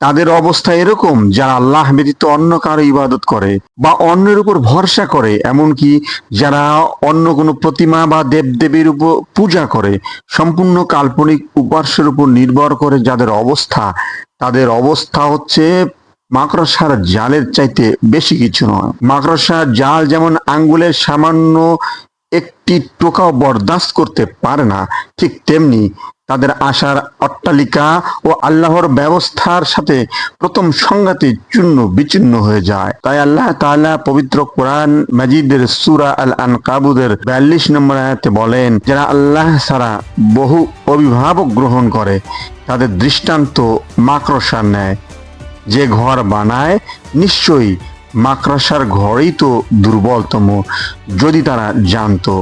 তাদের অবস্থা এরকম, যারা আল্লাহ ব্যতীত অন্য কারও ইবাদত করে বা অন্যের উপর ভরসা করে, এমনকি যারা অন্য কোনো প্রতিমা বা দেবদেবীর উপর পূজা করে, সম্পূর্ণ কাল্পনিক উপাস্যের উপর নির্ভর করে যাদের অবস্থা, তাদের অবস্থা হচ্ছে মাকড়সার জালের চাইতে বেশি কিছু নয়। মাকড়সার জাল যেমন আঙ্গুলের সামান্য একটি টোকাও বরদাস্ত করতে পারে না, ঠিক তেমনি তাদের আশার অট্টালিকা ও আল্লাহর ব্যবস্থার সাথে প্রথম সংঘাতে চূর্ণ বিচ্ছিন্ন হয়ে যায়। তাই আল্লাহ তাআলা পবিত্র কোরআন মাজিদের সুরা আল আন কাবুদের বিয়াল্লিশ নম্বর আয়াতে বলেন, যারা আল্লাহ ছাড়া বহু অভিভাবক গ্রহণ করে, তাদের দৃষ্টান্ত মাকড়সার নেয় যে ঘর বানায়, নিশ্চয়ই মাকড়সার ঘরই তো দুর্বলতম, যদি তারা জানতো।